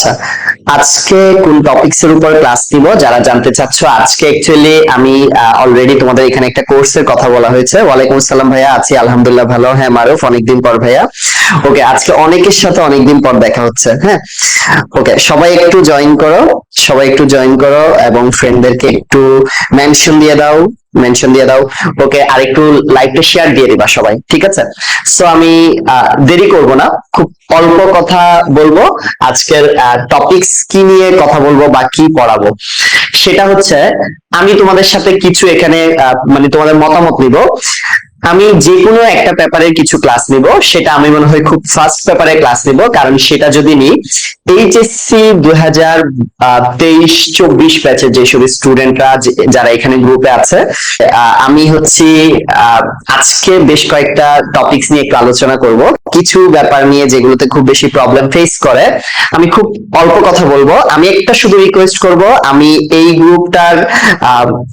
আচ্ছা আজকে কোন টপিকস এর উপর ক্লাস দিব যারা জানতে চাচ্ছ, আজকে অ্যাকচুয়ালি আমি অলরেডি তোমাদের এখানে একটা কোর্সের কথা বলা হয়েছে। ওয়ালাইকুম আসসালাম ভাইয়া, আছি আলহামদুলিল্লাহ ভালো। হ্যাঁ মারুফ, অনেকদিন পর ভাইয়া। ওকে আজকে অনেকের সাথে অনেকদিন পর দেখা হচ্ছে হ্যাঁ? ওকে সবাই একটু জয়েন করো, সবাই একটু জয়েন করো এবং ফ্রেন্ডদেরকে একটু মেনশন দিয়ে দাও মেনশন দিয়ে দাও। ওকে আর একটু লাইভটা শেয়ার দিয়ে দিবা সবাই, ঠিক আছে? সো আমি দেরি করব না, খুব অল্প কথা বলব। আজকের টপিকস কি নিয়ে কথা বলব বা কি পড়াবো? সেটা হচ্ছে, আমি তোমাদের সাথে কিছু এখানে মানে তোমাদের মতামত নিব। আমি যে কোনো একটা পেপারের কিছু ক্লাস নিব, সেটা আমি মনে হয় খুব ফার্স্ট পেপারে ক্লাস নিব, কারণ সেটা যদি নিই এইচএসসি দুই হাজার তেইশ, চব্বিশ ব্যাচের যেসব স্টুডেন্টরা যারা এখানে গ্রুপে আছে আমি হচ্ছি আজকে বেশ কয়েকটা টপিকস নিয়ে একটু আলোচনা করব। কিছু ব্যাপার নিয়ে যেগুলোতে খুব বেশি প্রবলেম ফেস করে, আমি খুব অল্প কথা বলব। আমি একটা শুধু রিকোয়েস্ট করব, আমি এই গ্রুপটার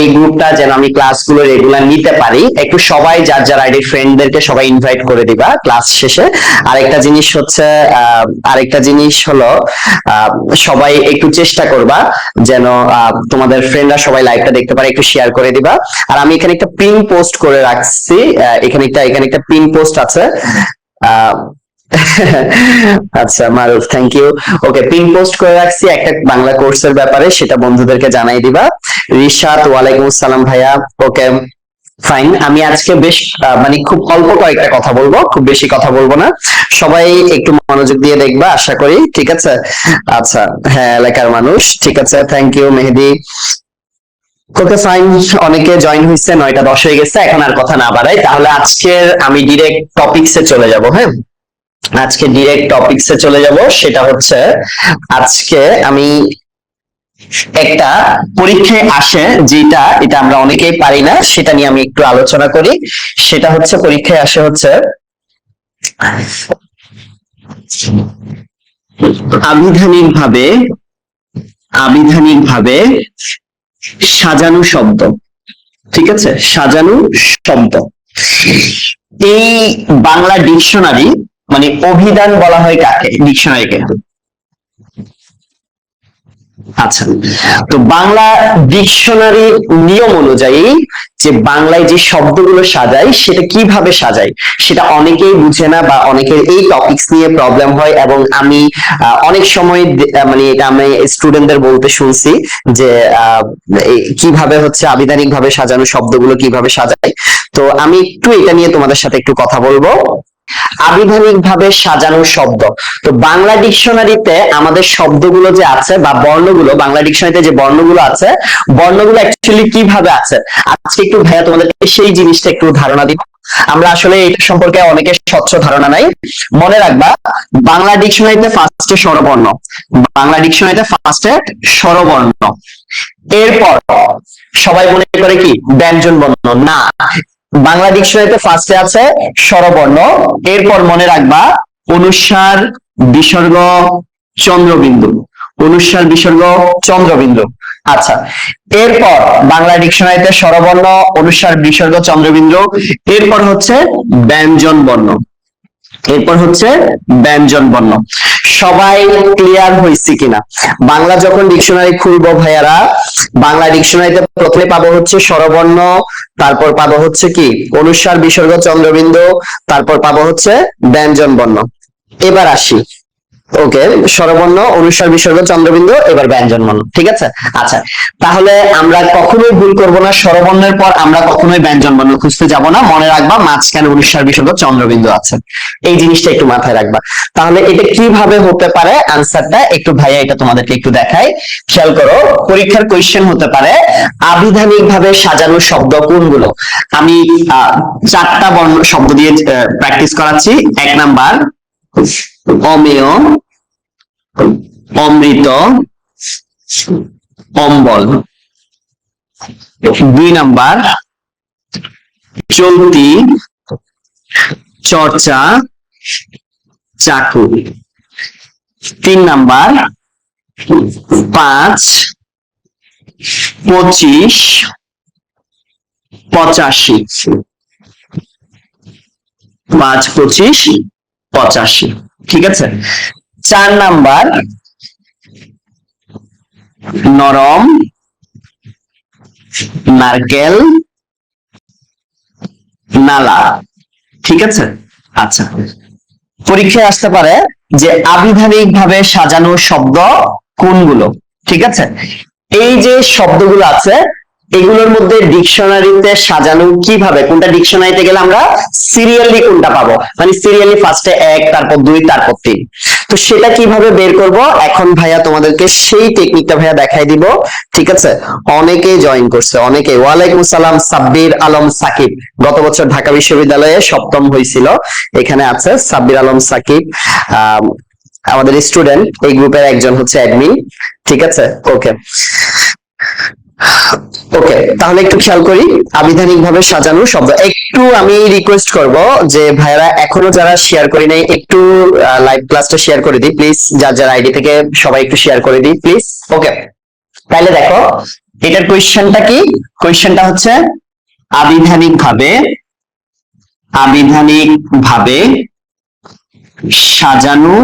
এই গ্রুপটা যেন আমি ক্লাসগুলো রেগুলার নিতে পারি। একটু সবাই যার যার আইডি ফ্রেন্ডদেরকে সবাই ইনভাইট করে দিবা ক্লাস শেষে। আরেকটা জিনিস হচ্ছে আরেকটা জিনিস হলো সবাই একটু চেষ্টা করবা যেন তোমাদের ফ্রেন্ডরা সবাই লাইভটা দেখতে পারে, একটু শেয়ার করে দিবা। আর আমি এখানে একটা পিন পোস্ট করে রাখছি এখানে একটা এখানে একটা পিন পোস্ট আছে। আচ্ছা Maruf thank you okay pin post করে রাখছি একটা বাংলা কোর্সের ব্যাপারে, সেটা বন্ধুদেরকে জানাই দিবা। রিশাদ, ওয়ালাইকুম আসসালাম ভাইয়া। ওকে ফাইন আমি আজকে বেশ মানে খুব অল্প কয়েকটা কথা বলব, খুব বেশি কথা বলব না। সবাই একটু মনোযোগ দিয়ে দেখবা, আশা করি, ঠিক আছে? আচ্ছা হ্যাঁ এলাকার মানুষ, ঠিক আছে thank you Mehedi. Okay fine অনেকে জয়েন হয়েছে, নয়টা দশ হয়ে গেছে, এখন আর কথা না বাড়াই। তাহলে আজকের আমি ডিরেক্ট টপিকসে চলে যাব হ্যাঁ? আজকে ডিরেক্ট টপিকসে চলে যাব, সেটা হচ্ছে, আজকে আমি একটা পরীক্ষায় আসে যেটা, এটা আমরা অনেকেই পারি না, সেটা নিয়ে আমি একটু আলোচনা করি। সেটা হচ্ছে, পরীক্ষায় আসে হচ্ছে আবিধানিক ভাবে আবিধানিক ভাবে সাজানো শব্দ। ঠিক আছে? সাজানো শব্দ। এই বাংলা ডিকশনারি মানে অভিধান বলা হয় কাকে? ডিকশনারিকে। আচ্ছা। তো বাংলা ডিকশনারির নিয়ম অনুযায়ী যে বাংলায় যে শব্দগুলো সাজায়, সেটা কীভাবে সাজায়, সেটা অনেকেই বুঝে না বা অনেকের এই টপিকস নিয়ে প্রবলেম হয় এবং আমি অনেক সময় মানে এটা আমি স্টুডেন্টদের বলতে শুনছি যে কীভাবে হচ্ছে আবিধানিক ভাবে সাজানো শব্দগুলো কীভাবে সাজায়। তো আমি একটু এটা নিয়ে তোমাদের সাথে একটু কথা বলব। আবিধানিক ভাবে সাজানো শব্দ। তো বাংলা ডিকশনারিতে আমাদের শব্দগুলো যে আছে বা বর্ণগুলো, বাংলা ডিকশনারিতে যে বর্ণগুলো আছে, বর্ণগুলো অ্যাকচুয়ালি কীভাবে আছে? আজকে একটু ভাইয়া তোমাদেরকে সেই জিনিসটা একটু ধারণা দিব। আমরা আসলে এটা সম্পর্কে অনেকের স্বচ্ছ ধারণা নাই। মনে রাখবা, বাংলা ডিকশনারিতে ফার্স্টে স্বরবর্ণ। বাংলা ডিকশনারিতে ফার্স্টে স্বরবর্ণ। এরপর সবাই মনে করে কি? ব্যঞ্জন বর্ণ না বাংলা ডিকশনারিতে ফার্স্টে আছে স্বরবর্ণ, এরপর মনে রাখবা অনুস্বার বিসর্গ চন্দ্রবিন্দু অনুস্বার বিসর্গ চন্দ্রবিন্দু। আচ্ছা এরপর বাংলা ডিকশনারিতে স্বরবর্ণ অনুস্বার বিসর্গ চন্দ্রবিন্দু, এরপর হচ্ছে ব্যঞ্জন বর্ণ এরপর হচ্ছে ব্যঞ্জন বর্ণ সবাই ক্লিয়ার হয়েছে কিনা? বাংলা যখন ডিকশনারি খুলব ভাইয়ারা, বাংলা ডিকশনারিতে প্রথমে পাবো হচ্ছে স্বরবর্ণ, তারপর পাবো হচ্ছে কি? অনুস্বার বিসর্গ, চন্দ্রবিন্দু, তারপর পাবো হচ্ছে ব্যঞ্জন বর্ণ এবার আসি। ওকে, স্বরবর্ণ, অনুস্বার, বিসর্গ, চন্দ্রবিন্দু, এবার ব্যঞ্জন বর্ণ ঠিক আছে? আচ্ছা তাহলে আমরা কখনোই ভুল করব না, স্বরবর্ণের পর আমরা কখনোই ব্যঞ্জন বর্ণ খুঁজতে যাব না, মনে রাখবা মাঝখানে অনুস্বার, বিসর্গ, চন্দ্রবিন্দু আছে। এই জিনিসটা একটু মাথায় রাখবা। তাহলে এটা কীভাবে হতে পারে? আনসারটা একটু ভাইয়া এটা তোমাদেরকে একটু দেখাই। খেয়াল করো, পরীক্ষার কোয়েশ্চেন হতে পারে আবিধানিক ভাবে সাজানো শব্দ কোনগুলো? আমি চারটা বর্ণ, শব্দ দিয়ে প্র্যাকটিস করাচ্ছি। এক নাম্বার, অমেয় অমৃত, অম্বল। দুই নাম্বার, চলতি চর্চা, চাকু। তিন নাম্বার, পাঁচ, পঁচিশ, পঁচাশি। পাঁচ, পঁচিশ, পঁচাশি। ঠিক আছে? চার নাম্বার। নরম। নারকেল। নালা। ঠিক আছে? আচ্ছা। পরীক্ষায় আসতে পারে যে আবিধানিক ভাবে সাজানো শব্দ কোনগুলো? ঠিক আছে? এই যে শব্দগুলো আছে এগুলোর মধ্যে ডিকশনারিতে সাজানো কীভাবে? কোনটা ডিকশনারিতে গেলে আমরা সিরিয়ালি কোনটা পাবো? মানে সিরিয়ালি ফার্স্টে এক, তারপর দুই, তারপর তিন। তো সেটা কীভাবে বের করব? এখন ভাইয়া তোমাদেরকে সেই টেকনিকটা ভাইয়া দেখাই দিব। ঠিক আছে? অনেকে জয়েন করছে অনেকে ওয়ালাইকুম সালাম সাব্বির আলম সাকিব। গত বছর ঢাকা বিশ্ববিদ্যালয়ে সপ্তম হয়েছিল। এখানে আছে সাব্বির আলম সাকিব আমাদের স্টুডেন্ট এই গ্রুপের একজন হচ্ছে অ্যাডমিন ঠিক আছে? ওকে ওকে তাহলে একটু খেয়াল করি। আবিধানিক ভাবে সাজানো শব্দ। একটু আমি রিকোয়েস্ট করব যে ভাইরা এখনও যারা শেয়ার করি নাই, একটু লাইভ ক্লাসটা শেয়ার করে দিই প্লিজ যার যার আইডি থেকে সবাই একটু শেয়ার করে দিই প্লিজ ওকে তাহলে দেখো, এটার কোয়েশ্চেনটা কি? কোয়েশ্চেনটা হচ্ছে আবিধানিক ভাবে আবিধানিক ভাবে সাজানো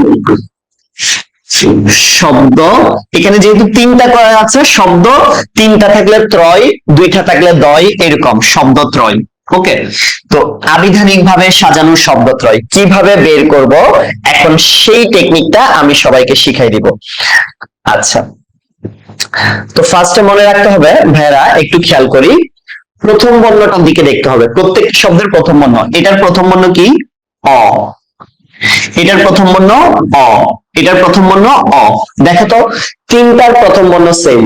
শব্দ। এখানে যেহেতু তিনটা করা আছে, শব্দ, তিনটা থাকলে ত্রয়, দুইটা থাকলে দয়, এরকম শব্দ ত্রয়। ওকে? তো আবিধানিক ভাবে সাজানো শব্দত্রয় কীভাবে বের করব? এখন সেই টেকনিকটা আমি সবাইকে শিখাই দিব। আচ্ছা। তো ফার্স্টে মনে রাখতে হবে ভাইরা একটু খেয়াল করি। প্রথম বর্ণটার দিকে দেখতে হবে। প্রত্যেক শব্দের প্রথম বর্ণ। এটার প্রথম বর্ণ কি? অ। এটার প্রথম বর্ণ অ। এটার প্রথম বর্ণ অ। দেখো তো তিনটার প্রথম বর্ণ সেম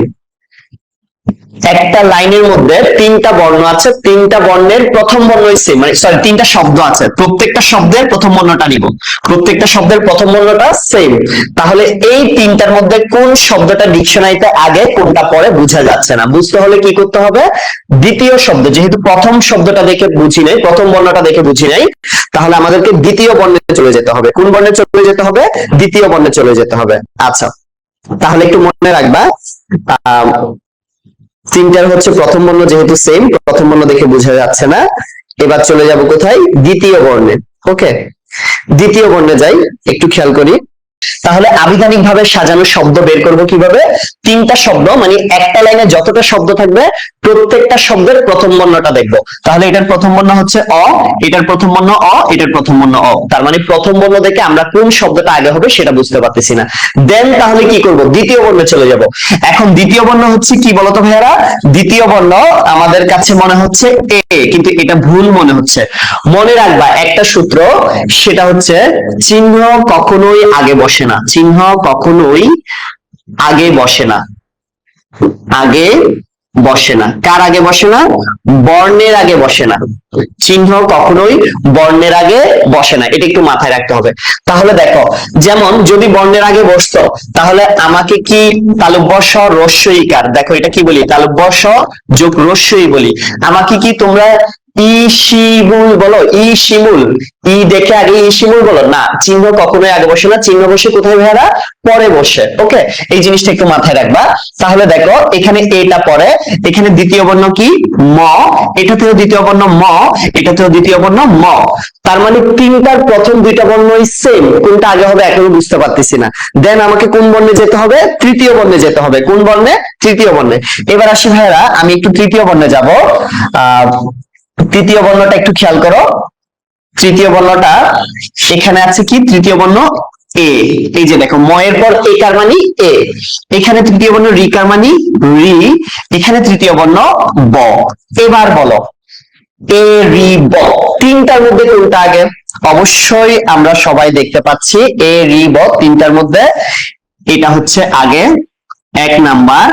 একটা লাইনের মধ্যে তিনটা বর্ণ আছে, তিনটা বর্ণের প্রথম বর্ণই সেম মানে সরি তিনটা শব্দ আছে। প্রত্যেকটা শব্দের প্রথম বর্ণটা নিব। প্রত্যেকটা শব্দের প্রথম বর্ণটা সেম তাহলে এই তিনটার মধ্যে কোন শব্দটা ডিকশনারিতে আগে, কোনটা পরে বোঝা যাচ্ছে না। বুঝতে হলে কি করতে হবে? দ্বিতীয় শব্দ, যেহেতু প্রথম শব্দটা দেখে বুঝি নাই, প্রথম বর্ণটা দেখে বুঝি নাই, তাহলে আমাদেরকে দ্বিতীয় বর্ণে চলে যেতে হবে। কোন বর্ণে চলে যেতে হবে? দ্বিতীয় বর্ণে চলে যেতে হবে। আচ্ছা তাহলে একটু মনে রাখবা তিনটার হচ্ছে প্রথম বর্ণ যেহেতু সেম প্রথম বর্ণ দেখে বোঝা যাচ্ছে না। এবার চলে যাব কোথায়? দ্বিতীয় বর্ণে। ওকে দ্বিতীয় বর্ণে যাই, একটু খেয়াল করি। তাহলে আবিধানিক ভাবে সাজানো শব্দ বের করব কীভাবে? তিনটা শব্দ মানে একটা লাইনে যতটা শব্দ থাকবে প্রত্যেকটা শব্দের প্রথম বর্ণটা দেখব। তাহলে এটার প্রথম বর্ণ হচ্ছে অ, এটার প্রথম বর্ণ অ, এটার প্রথম বর্ণ অ। তার মানে প্রথম বর্ণ দেখে আমরা কোন শব্দটা আগে হবে সেটা বুঝতে পারতেছি না। দেন তাহলে কি করব? দ্বিতীয় বর্ণে চলে যাব। এখন দ্বিতীয় বর্ণ হচ্ছে কি বলতো ভাইয়ারা? দ্বিতীয় বর্ণ আমাদের কাছে মনে হচ্ছে এ, কিন্তু এটা ভুল মনে হচ্ছে। মনে রাখবা, একটা সূত্র, সেটা হচ্ছে চিহ্ন কখনোই আগে বসে না। চিহ্ন কখনোই আগে বসে না। আগে বসে না। কার আগে বসে না? বর্ণের আগে বসে না। চিহ্ন কখনোই বর্ণের আগে বসে না। এটা একটু মাথায় রাখতে হবে। তাহলে দেখো, যেমন যদি বর্ণের আগে বসতো, তাহলে আমাকে কি তালব্যস রস্যইকার, দেখো এটা কি বলি? তালব্যস যোগ রস্যই বলি। আমাকে কি তোমরা ই শিমুল বলো ই শিমুল ই দেখে আগে ই শিমুল বলো। না, চিহ্ন কখনোই আগে বসে না, চিহ্ন বসে কোথায় ভাইয়ারা? পরে বসে, ওকে? এই জিনিসটা একটু মাথায় রাখবা। তাহলে দেখো, এখানে এটা পরে, এখানে দ্বিতীয় বর্ণ কি? ম। এটাতেও দ্বিতীয় বর্ণ ম, এটাতেও দ্বিতীয় বর্ণ ম। তার মানে তিনটার প্রথম দুইটা বর্ণই সেম কোনটা আগে হবে এখনও বুঝতে পারতেছি না। দেন আমাকে কোন বর্ণে যেতে হবে? তৃতীয় বর্ণে যেতে হবে। কোন বর্ণে? তৃতীয় বর্ণে। এবার আসি ভাইয়ারা, আমি একটু তৃতীয় বর্ণে যাব। আহ তৃতীয় বর্ণটা একটু খেয়াল করো। তৃতীয় বর্ণটা এখানে আছে কি? তৃতীয় বর্ণ এ এই যে দেখো ময়ের পর এ কার মানি এ এখানে তৃতীয় বর্ণ রি কার মানি রি, এখানে তৃতীয় বর্ণ ব। এবার বলো এ রি, ব, তিনটার মধ্যে কোনটা আগে? অবশ্যই আমরা সবাই দেখতে পাচ্ছি এ রি, ব, তিনটার মধ্যে। এটা হচ্ছে আগে, এক নাম্বার,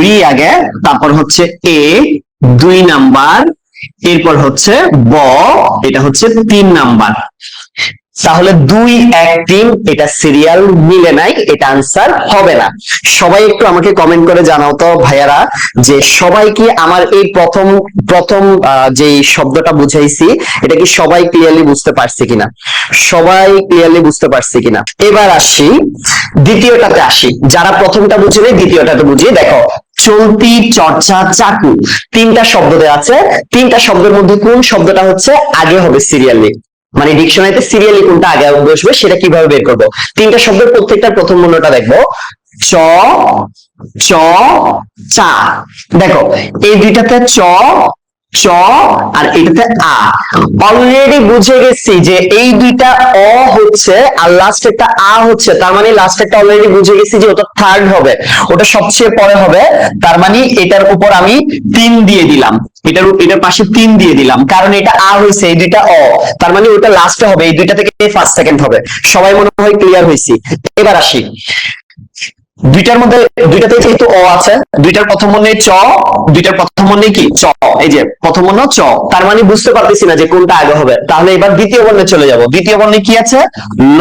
রি আগে, তারপর হচ্ছে এ দুই নাম্বার এরপর হচ্ছে ব, এটা হচ্ছে তিন নাম্বার। তাহলে দুই, এক, তিন, এটা সিরিয়াল মিলে নাই, এটা আনসার হবে না। সবাই একটু আমাকে কমেন্ট করে জানাও তো ভাইয়ারা যে সবাই কি আমার এই প্রথম প্রথম যে শব্দটা বুঝাইছি, এটা কি সবাই ক্লিয়ারলি বুঝতে পারছে কিনা? সবাই ক্লিয়ারলি বুঝতে পারছে কিনা? এবার আসি, দ্বিতীয়টাতে আসি। যারা প্রথমটা বুঝিনি দ্বিতীয়টাতে বুঝিয়ে দেখো। চলতি চর্চা চাকু। তিনটা শব্দ দেওয়া আছে। তিনটা শব্দের মধ্যে কোন শব্দটা হচ্ছে আগে হবে সিরিয়ালি মানে ডিকশনারিতে সিরিয়ালি কোনটা আগে বসবে সেটা কীভাবে বের করব? তিনটা শব্দের প্রত্যেকটা প্রথম মূল্যটা দেখব। চ চ, চা। দেখো, এই দুইটাতে চ চ আর এটাতে আ। অলরেডি বুঝে গেছি যে এই দুইটা অ হচ্ছে আর লাস্ট একটা আ হচ্ছে। তার মানে লাস্ট একটা অলরেডি বুঝে গেছি যে ওটা থার্ড হবে। ওটা সবচেয়ে পরে হবে। তার মানে এটার উপর আমি তিন দিয়ে দিলাম। এটার এটার পাশে তিন দিয়ে দিলাম। কারণ এটা আ হয়েছে, এই দুইটা অ। তার মানে ওটা লাস্টে হবে, এই দুইটা থেকে ফার্স্ট সেকেন্ড হবে। সবাই মনে হয় ক্লিয়ার হয়েছি। এবার আসি। দুইটার মধ্যে দুইটাতে যেহেতু অ আছে? দুইটার প্রথম মনে চ, দুইটার প্রথম মনে কি? চ, এই যে প্রথম মনে চ। তার মানে বুঝতে পারতেছি না যে কোনটা আগে হবে। তাহলে এবার দ্বিতীয় বর্ণে চলে যাব। দ্বিতীয় বর্ণে কি আছে? ল,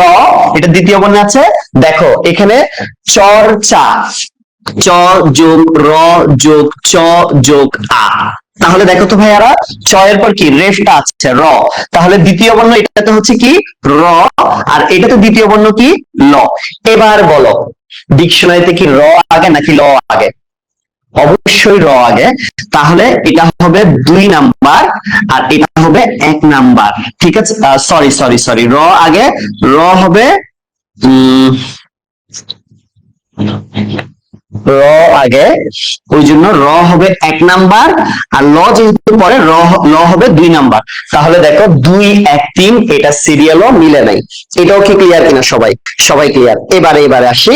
এটা দ্বিতীয় বর্ণে আছে। দেখো, এখানে চর্চা চ যোগ, র যোগ, চ যোগ, আ। তাহলে দেখো তো ভাইয়ারা, চ এর পর কি? রেফটা আছে, র। তাহলে দ্বিতীয় বর্ণ এটাতে হচ্ছে কি? র। আর এটাতে দ্বিতীয় বর্ণ কি? ল। এবার বলো ডিকশনারিতে কি র আগে নাকি ল আগে? অবশ্যই র আগে। তাহলে এটা হবে দুই নাম্বার আর এটা হবে এক নাম্বার। ঠিক আছে? সরি সরি সরি র আগে, র হবে, উম র আগে, ওই জন্য র হবে এক নাম্বার আর ল যেহেতু পরে, র ল হবে দুই নাম্বার। তাহলে দেখো দুই, এক, তিন, এটা সিরিয়ালও মিলে নাই। এটাও কি ক্লিয়ার কিনা সবাই? সবাই ক্লিয়ার এবারে এবারে আসি।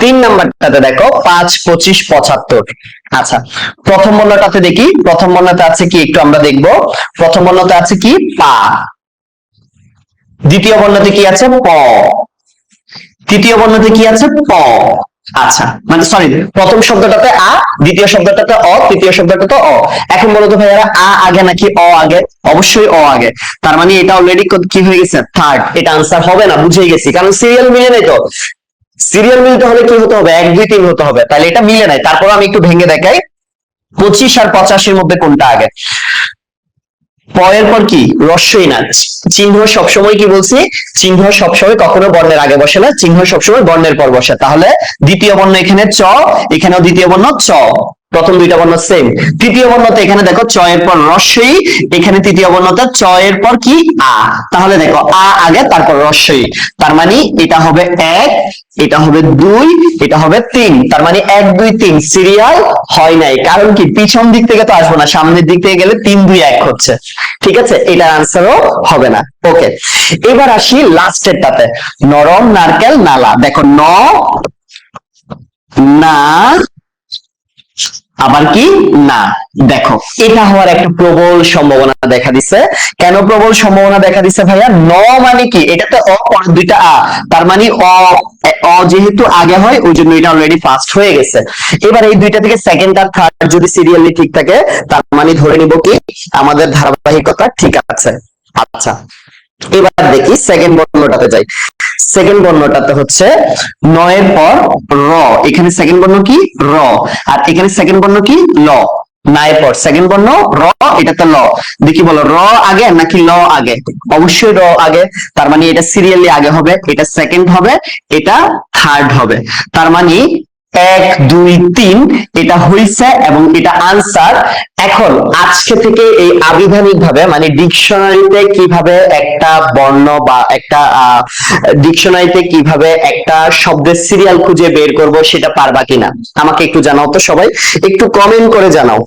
তিন নাম্বারটাতে দেখো পাঁচ, পঁচিশ, পঁচাত্তর। আচ্ছা প্রথম বর্ণটাতে দেখি। প্রথম বর্ণতে আছে কি? একটু আমরা দেখব। প্রথম বর্ণতে আছে কি? পা। দ্বিতীয় বর্ণতে কি আছে? প। তৃতীয় বর্ণতে কি আছে? প। আচ্ছা মানে সরি প্রথম শব্দটাতে আ, দ্বিতীয় শব্দটাতে অ, তৃতীয় শব্দটাতে অ। এখন বলো তো ভাইয়ারা, আ আগে নাকি অ আগে? অবশ্যই অ আগে। তার মানে এটা অলরেডি কি হয়ে গেছে? থার্ড এটা আনসার হবে না, বুঝেই গেছি। কারণ সিরিয়াল মিলে নাই তো। সিরিয়াল মিলতে হলে কি হতে হবে? এক, দুই, তিন হতে হবে। তাহলে এটা মিলে নাই। তারপর আমি একটু ভেঙে দেখাই। পঁচিশ আর পঁচাশির মধ্যে কোনটা আগে? পরের পর কি? রস্যই না। চিহ্ন সবসময় কি বলছি? চিহ্ন সবসময় কখনো বর্ণের আগে বসে না। চিহ্ন সবসময় বর্ণের পর বসে। তাহলে দ্বিতীয় বর্ণ এখানে চ, এখানেও দ্বিতীয় বর্ণ চ। প্রথম দুইটা বর্ণ সেম তৃতীয় বর্ণতে এখানে দেখো চ এর পর রস্যই, এখানে তৃতীয় বর্ণতে চ এর পর কি? আ। তাহলে দেখো, আ আগে, তারপর রস্যই। তার মানে এটা হবে এক, এটা হবে দুই, এটা হবে তিন। তার মানে এক, দুই, তিন। সিরিয়াল হয় নাই। কারণ কি? পিছন দিক থেকে তো আসব না। সামনের দিক থেকে গেলে তিন, দুই, এক হচ্ছে। ঠিক আছে? এটার আনসারও হবে না। ওকে এবার আসি লাস্টেরটাতে নরম নারকেল নালা। দেখো, ন, না আবার কি? না। দেখো, এটা হওয়ার একটা প্রবল সম্ভাবনা দেখা দিছে। কেন প্রবল সম্ভাবনা দেখা দিছে ভাইয়া? ন মানে কি? এটাতে অ দুইটা আ। তার মানে অ অ যেহেতু আগে হয় ওই জন্য এটা অলরেডি ফার্স্ট হয়ে গেছে। এবার এই দুইটা থেকে সেকেন্ড আর থার্ড যদি সিরিয়ালি ঠিক থাকে, তার মানে ধরে নিব কি? আমাদের ধারাবাহিকতা ঠিক আছে। আচ্ছা। এবার দেখি সেকেন্ড বর্ণটাতে যাই। সেকেন্ড বর্ণটাতে হচ্ছে নয়ের পর র। এখানে সেকেন্ড বর্ণ কি? র। আর এখানে সেকেন্ড বর্ণ কি? ল। নায়ের পর। সেকেন্ড বর্ণ, র, এটাতে ল। দেখি বলো, র আগে নাকি ল আগে? অবশ্যই র আগে। তার মানে এটা সিরিয়ালি আগে হবে, এটা সেকেন্ড হবে, এটা থার্ড হবে। তার মানে এক, দুই, তিন, এটা হইছে এবং এটা আনসার। এখন আজকে থেকে এই আবিধানিক ভাবে মানে ডিকশনারিতে কীভাবে একটা বর্ণ বা একটা ডিকশনারিতে কীভাবে একটা শব্দের সিরিয়াল খুঁজে বের করব সেটা পারবা কিনা? আমাকে একটু জানাও তো সবাই। একটু কমেন্ট করে জানাও।